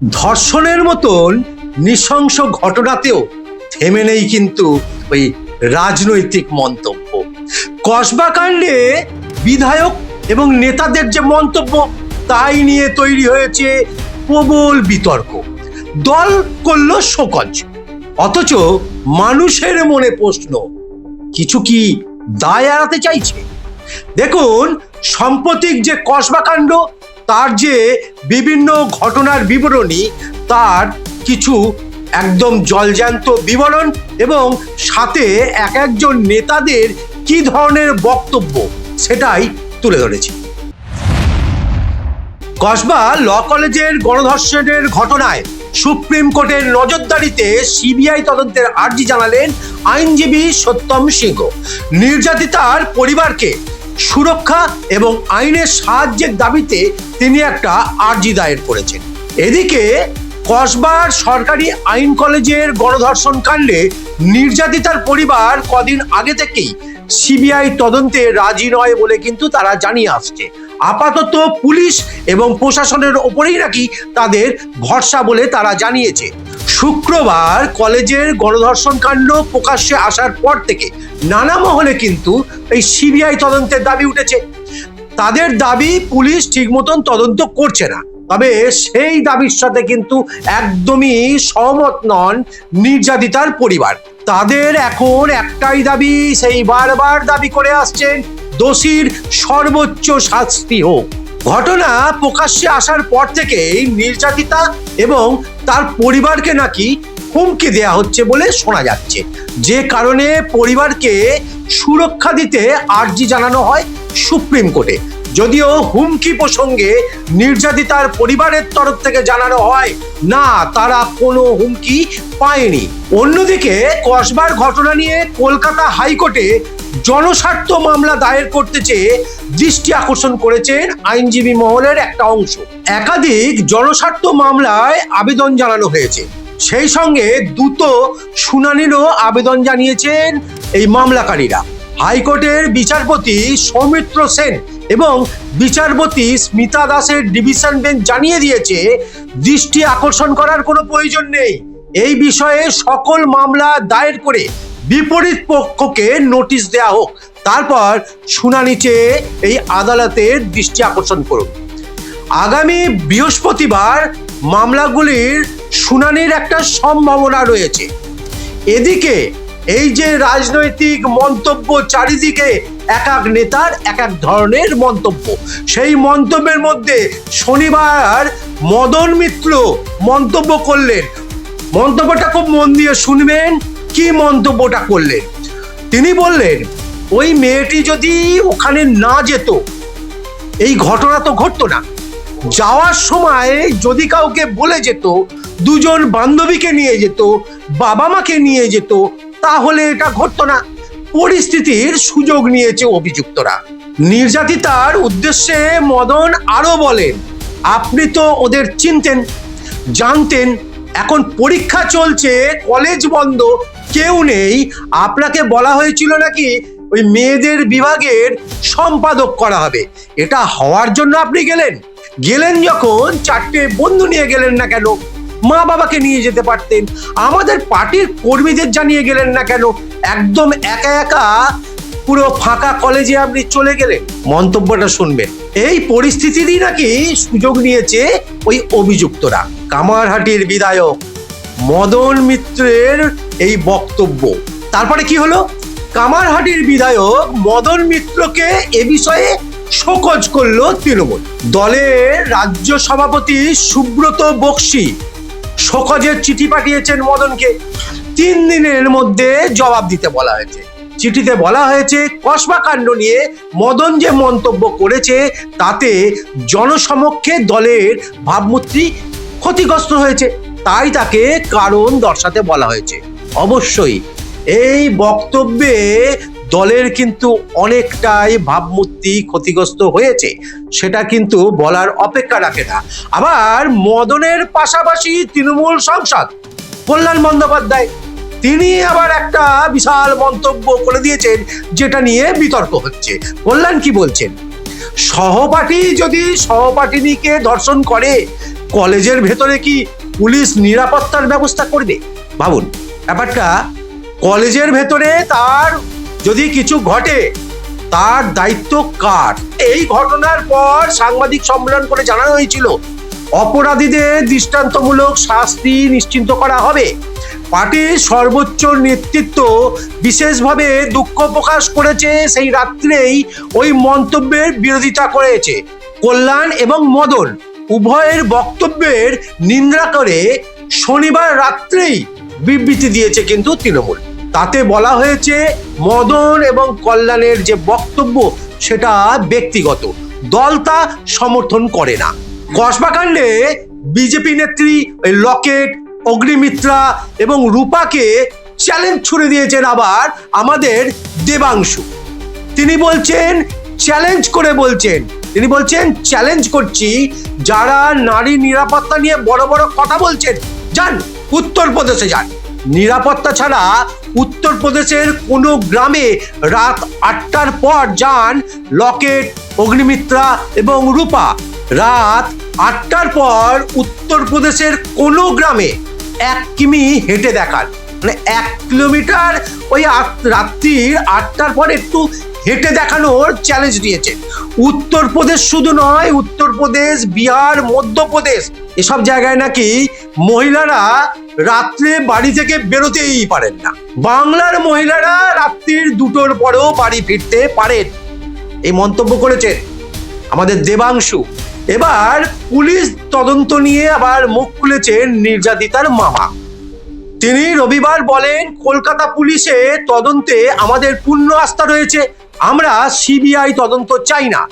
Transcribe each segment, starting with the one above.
ধর্ষণের মতন নৃশংস ঘটনাতেও থেমে নেই কিন্তু ওই রাজনৈতিক মন্তব্য। কসবা কাণ্ডে বিধায়ক এবং নেতাদের যে মন্তব্য, তাই নিয়ে তৈরি হয়েছে প্রবল বিতর্ক। দল করল শোকজ, অথচ মানুষের মনে প্রশ্ন, কিছু কি দায় এড়াতে চাইছে? দেখুন, সাম্প্রতিক যে কসবা কাণ্ড তার যে বিভিন্ন ঘটনার বিবরণী, তার কিছু একদম জলজ্যান্ত বিবরণ এবং সাথে এক একজন নেতাদের কি ধরনের বক্তব্য সেটাই তুলে ধরেছি। কসবা ল কলেজের গণধর্ষণের ঘটনায় সুপ্রিম কোর্টের নজরদারিতে সিবিআই তদন্তের আর্জি জানালেন আইনজীবী সত্যম সিংহ। নির্যাতিতার পরিবারকে সুরক্ষা এবং আইনের সাহায্যের দাবিতে তিনি একটা আর্জি দায়ের করেছেন। এদিকে কসবার সরকারি আইন কলেজের গণধর্ষণ কাণ্ডে নির্যাতিতার পরিবার কদিন আগে থেকেই সিবিআই তদন্তে রাজি নয় বলে কিন্তু তারা জানিয়ে আসছে। আপাতত পুলিশ এবং প্রশাসনের ওপরেই নাকি তাদের ভরসা বলে তারা জানিয়েছে। শুক্রবার কলেজের গণধর্ষণ কাণ্ড প্রকাশ্যে আসার পর থেকে নানা মহলে কিন্তু এই সিবিআই তদন্তের দাবি উঠেছে। তাদের দাবি পুলিশ ঠিক মতন তদন্ত করছে না। তবে সেই দাবির সাথে কিন্তু একদমই সহমত নন নির্যাতিতার পরিবার। তাদের এখন একটাই দাবি, সেই বারবার দাবি করে আসছেন দোষীর সর্বোচ্চ শাস্তি হোক। ঘটনা প্রকাশ্যে আসার পর থেকেই নির্যাতিতা এবং তার পরিবারকে নাকি হুমকি দেয়া হচ্ছে বলে শোনা যাচ্ছে। যে কারণে পরিবারকে সুরক্ষা দিতে আর্জি জানানো হয় সুপ্রিম কোর্টে। যদিও হুমকি প্রসঙ্গে নির্যাতিতার পরিবারের তরফ থেকে জানানো হয়, না, তারা কোনো হুমকি পায়নি। অন্যদিকে কসবার ঘটনা নিয়ে কলকাতা হাইকোর্টে জনস্বার্থ মামলা দায়ের করতে চেয়ে দৃষ্টি আকর্ষণ করেছেন আইনজীবী মহলের একটা অংশ। একাধিক জনস্বার্থ মামলায় আবেদন জানানো হয়েছে। সেই সঙ্গে দ্রুত শুনানিরও আবেদন জানিয়েছেন এই মামলাকারীরা। হাইকোর্টের বিচারপতি সৌমিত্র সেন এবং বিচারপতি স্মিতা দাসের ডিভিশন বেঞ্চ জানিয়ে দিয়েছে, দৃষ্টি আকর্ষণ করার কোনো প্রয়োজন নেই। এই বিষয়ে সকল মামলা দায়ের করে বিপরীত পক্ষকে নোটিশ দেওয়া হোক, তারপর শুনানি চেয়ে এই আদালতের দৃষ্টি আকর্ষণ করুন। আগামী বৃহস্পতিবার মামলাগুলির শুনানির একটা সম্ভাবনা রয়েছে। এদিকে এই যে রাজনৈতিক মন্তব্য চারিদিকে এক এক নেতার এক এক ধরনের মন্তব্য, সেই মন্তব্যের মধ্যে শনিবার মদন মিত্র মন্তব্য করলেন। মন্তব্যটা খুব মন দিয়ে শুনবেন কি মন্তব্যটা করলেন? তিনি বললেন, ওই মেয়েটি যদি ওখানে না যেত, এই ঘটনা তো ঘটতো না। যাওয়ার সময় যদি কাউকে বলে যেত, দুজন বান্ধবীকে নিয়ে যেত বাবা মাকে নিয়ে যেত, তাহলে এটা ঘটতো না। পরিস্থিতির সুযোগ নিয়েছে অভিযুক্তরা। নির্যাতিতার উদ্দেশ্যে মদন আরও বলেন, আপনি তো ওদের চিনতেন, জানতেন, এখন পরীক্ষা চলছে, কলেজ বন্ধ কেউ নেই। আপনাকে বলা হয়েছিল নাকি ওই মেয়েদের বিভাগের সম্পাদক করা হবে। এটা হওয়ার জন্য আপনি গেলেন। গেলেন যখন চারটে বন্ধু নিয়ে গেলেন না কেন? মা বাবাকে নিয়ে যেতে পারতেন। আমাদের পার্টির কর্মীদের জানিয়ে গেলেন না কেন? একদম একা একা পুরো ফাঁকা কলেজে আপনি চলে গেলেন। মন্তব্যটা শুনবেন। এই পরিস্থিতিরই নাকি সুযোগ নিয়েছে ওই অভিযুক্তরা। কামারহাটির বিধায়ক মদন মিত্রের এই বক্তব্য। তারপরে কি হলো? কামারহাটির বিধায়ক মদন মিত্রকে এ বিষয়ে শোকজ করল তৃণমূল। দলের রাজ্য সভাপতি সুব্রত বক্সি শোকজের চিঠি পাঠিয়েছেন মদনকে। তিন দিনের মধ্যে জবাব দিতে বলা হয়েছে। চিঠিতে বলা হয়েছে, কসবা কাণ্ড নিয়ে মদন যে মন্তব্য করেছে, তাতে জনসমক্ষে দলের ভাবমূর্তি ক্ষতিগ্রস্ত হয়েছে। তাই তাকে কারণ দর্শাতে বলা হয়েছে। অবশ্যই, এই বক্তব্যে দলের কিন্তু অনেকটাই ভাবমূর্তি ক্ষতিগ্রস্ত হয়েছে, সেটা কিন্তু বলার অপেক্ষা রাখে না। আবার মদনের পাশাপাশি তৃণমূল সাংসদ কল্যাণ বন্দ্যোপাধ্যায়, তিনি আবার একটা বিশাল মন্তব্য করে দিয়েছেন, যেটা নিয়ে বিতর্ক হচ্ছে। কল্যাণ কি বলছেন? সহপাঠী যদি সহপাঠিনীকে ধর্ষণ করে, কলেজের ভেতরে কি পুলিশ নিরাপত্তার ব্যবস্থা করবে। ভাবুন, ব্যাপারটা কলেজের ভেতরে তার যদি কিছু ঘটে, তার দায়িত্ব কার? এই ঘটনার পর সাংবাদিক সম্মেলন করে জানানো হয়েছিল, অপরাধীদের দৃষ্টান্তমূলক শাস্তি নিশ্চিন্ত করা হবে। পার্টির সর্বোচ্চ নেতৃত্ব বিশেষভাবে দুঃখ প্রকাশ করেছে সেই রাত্রেই ওই মন্তব্যের বিরোধিতা করেছে। কল্যাণ এবং মদন উভয়ের বক্তব্যের নিন্দা করে শনিবার রাত্রেই বিবৃতি দিয়েছে কিন্তু তৃণমূল। তাতে বলা হয়েছে, মদন এবং কল্যাণের যে বক্তব্য, সেটা ব্যক্তিগত। দল তা সমর্থন করে না। কসবাকাণ্ডে বিজেপি নেত্রী ওই লকেট, অগ্নিমিত্রা এবং রূপাকে চ্যালেঞ্জ ছুড়ে দিয়েছেন আবার আমাদের দেবাংশু। তিনি বলছেন, চ্যালেঞ্জ করে বলছেন তিনি বলছেন চ্যালেঞ্জ করছি, যারা নারী নিরাপত্তা নিয়ে বড় বড় কথা বলছেন, যান, উত্তরপ্রদেশে যান। নিরাপত্তা ছাড়া উত্তরপ্রদেশের কোনো গ্রামে রাত আটটার পর যান লকেট, অগ্নিমিত্রা এবং রূপা। রাত আটটার পর উত্তরপ্রদেশের কোনো গ্রামে এক কিমি হেঁটে দেখান। মানে এক কিলোমিটার ওই রাত্রির আটটার পর একটু হেঁটে দেখানোর চ্যালেঞ্জ দিয়েছেন উত্তরপ্রদেশ শুধু নয়, উত্তরপ্রদেশ, বিহার, মধ্যপ্রদেশ, এসব জায়গায় নাকি মহিলারা রাত্রে বাড়ি থেকে বেরোতেই পারেন না। বাংলার মহিলারা রাত্রির দুটোর পরেও বাড়ি ফিরতে পারেন। এই মন্তব্য করেছেন আমাদের দেবাংশু। এবার পুলিশ তদন্ত নিয়ে আবার মুখ খুলেছেন নির্যাতিতার মামা। তিনি রবিবার বলেন, কলকাতা পুলিশে তদন্তে আমাদের পূর্ণ আস্থা রয়েছে। আমরা সিবিআই তদন্ত চাই না।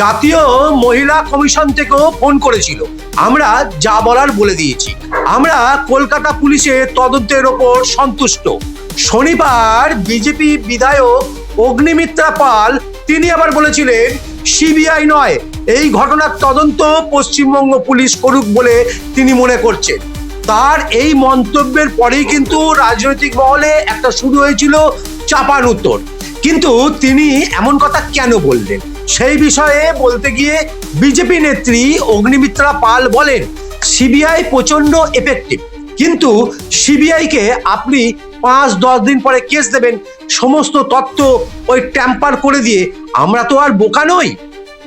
জাতীয় মহিলা কমিশন থেকেও ফোন করেছিল। আমরা যা বলার বলে দিয়েছি। আমরা কলকাতা পুলিশের তদন্তের ওপর সন্তুষ্ট। শনিবার বিজেপি বিধায়ক অগ্নিমিত্রা পাল, তিনি আবার বলেছিলেন সিবিআই নয়, এই ঘটনার তদন্ত পশ্চিমবঙ্গ পুলিশ করুক বলে তিনি মনে করছেন। তার এই মন্তব্যের পরেই কিন্তু রাজনৈতিক মহলে একটা শুরু হয়েছিল চাপান উত্তর। কিন্তু তিনি এমন কথা কেন বললেন? সেই বিষয়ে বলতে গিয়ে বিজেপি নেত্রী অগ্নিমিত্রা পাল বলেন, সিবিআই প্রচণ্ড এফেক্টিভ কিন্তু সিবিআইকে আপনি পাঁচ দশ দিন পরে কেস দেবেন। সমস্ত তথ্য ওই ট্যাম্পার করে দিয়ে আমরা তো আর বোকা নই।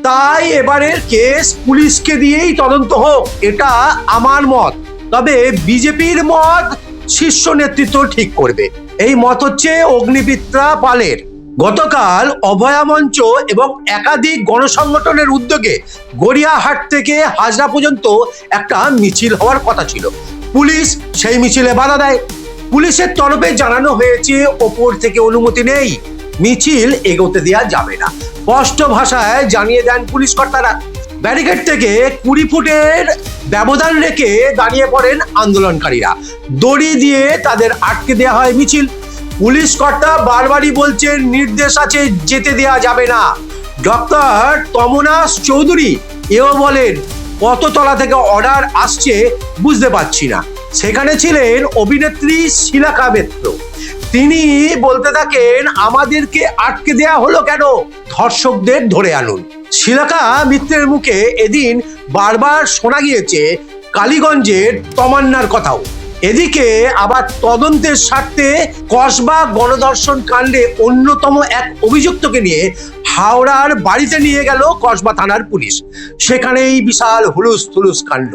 তাই এবারের কেস পুলিশকে দিয়েই তদন্ত হোক, এটা আমার মত। তবে বিজেপির মত শীর্ষ নেতৃত্ব ঠিক করবে। এই মত হচ্ছে অগ্নিবিত্রা পালের। গতকাল অভয়া মঞ্চ এবং একাধিক গণসংগঠনের উদ্যোগে গড়িয়াহাট থেকে হাজরা পর্যন্ত একটা মিছিল হওয়ার কথা ছিল। পুলিশ সেই মিছিলে বাধা দেয়। পুলিশের তরফে জানানো হয়েছে, ওপর থেকে অনুমতি নেই। মিছিল এগোতে দেওয়া যাবে না। স্পষ্ট ভাষায় জানিয়ে দেন পুলিশ কর্তারা। ব্যারিকেড থেকে কুড়ি ফুটের ব্যবধান রেখে দাঁড়িয়ে পড়েন আন্দোলনকারীরা। দড়ি দিয়ে তাদের আটকে দেওয়া হয় মিছিল। পুলিশ কর্তা বারবারই বলছেন, নির্দেশ আছে, যেতে দেওয়া যাবে না। ডক্টর তমনাস চৌধুরী এও বলেন কত তলা থেকে অর্ডার আসছে, বুঝতে পারছি না। সেখানে ছিলেন অভিনেত্রী শিলাকা মিত্র। তিনি বলতে থাকেন, আমাদেরকে আটকে দেয়া হলো কেন? ধর্ষকদের ধরে আনুন। শিলাকা মিত্রের মুখে এদিন বারবার শোনা গিয়েছে, কালীগঞ্জের তমান্নার কথাও। এদিকে আবার তদন্তের স্বার্থে কসবা গণধর্ষণ কাণ্ডে অন্যতম এক অভিযুক্তকে নিয়ে হাওড়ার বাড়িতে নিয়ে গেল কসবা থানার পুলিশ। সেখানেই বিশাল হুলুস থুলুস কাণ্ড।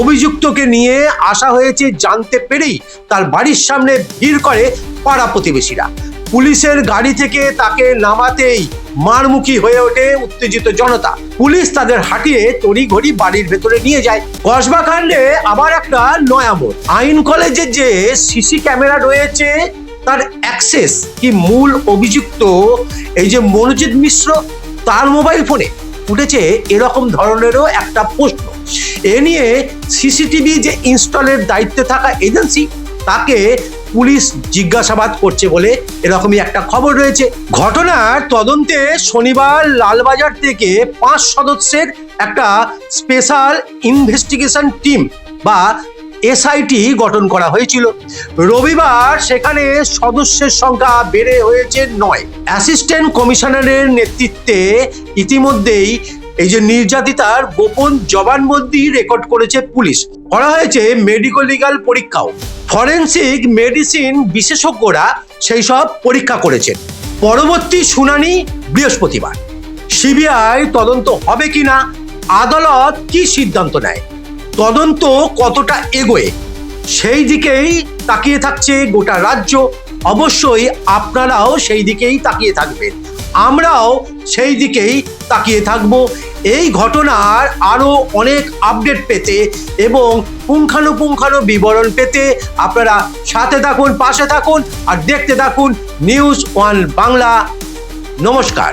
অভিযুক্তকে নিয়ে আসা হয়েছে জানতে পেরেই তার বাড়ির সামনে ভিড় করে পাড়া প্রতিবেশীরা। পুলিশের গাড়ি থেকে তাকে নামাতেই মারমুখী হয়ে ওঠে উত্তেজিত জনতা। পুলিশ তাদের হাঁটিয়ে তড়িঘড়ি বাড়ির ভেতরে নিয়ে যায়। কসবা কাণ্ডে আবার একটা নয়ামত আইন কলেজের যে সিসি ক্যামেরা রয়েছে, তার অ্যাক্সেস কি মূল অভিযুক্ত এই যে মনোজিৎ মিশ্র, তার মোবাইল ফোনে উঠেছে এরকম ধরনেরও একটা প্রশ্ন। এ নিয়ে সিসিটিভি যে ইনস্টলের দায়িত্বে থাকা এজেন্সি, তাকে পুলিশ জিজ্ঞাসাবাদ করছে বলে এরকমই একটা খবর রয়েছে। ঘটনার তদন্তে শনিবার লালবাজার থেকে পাঁচ সদস্যের একটা স্পেশাল ইনভেস্টিগেশন টিম বা এসআইটি গঠন করা হয়েছিল। রবিবার সেখানে সদস্যের সংখ্যা বেড়ে হয়েছে নয়। অ্যাসিস্ট্যান্ট কমিশনারের নেতৃত্বে ইতিমধ্যেই এই যে নির্যাতিতার গোপন জবানবন্দি রেকর্ড করেছে পুলিশ। করা হয়েছে মেডিকো লিগাল পরীক্ষাও। ফরেন্সিক মেডিসিন বিশেষজ্ঞরা সেই সব পরীক্ষা করেছেন। পরবর্তী শুনানি বৃহস্পতিবার। সিবিআই তদন্ত হবে কিনা, আদালত কি সিদ্ধান্ত নেয়, তদন্ত কতটা এগোয়, সেই দিকেই তাকিয়ে থাকছে গোটা রাজ্য। অবশ্যই আপনারাও সেই দিকেই তাকিয়ে থাকবেন। আমরাও সেই দিকেই তাকিয়ে থাকব। এই ঘটনার আরও অনেক আপডেট পেতে এবং পুঙ্খানুপুঙ্খানু বিবরণ পেতে আপনারা সাথে থাকুন, পাশে থাকুন আর দেখতে থাকুন নিউজ ওয়ান বাংলা। নমস্কার।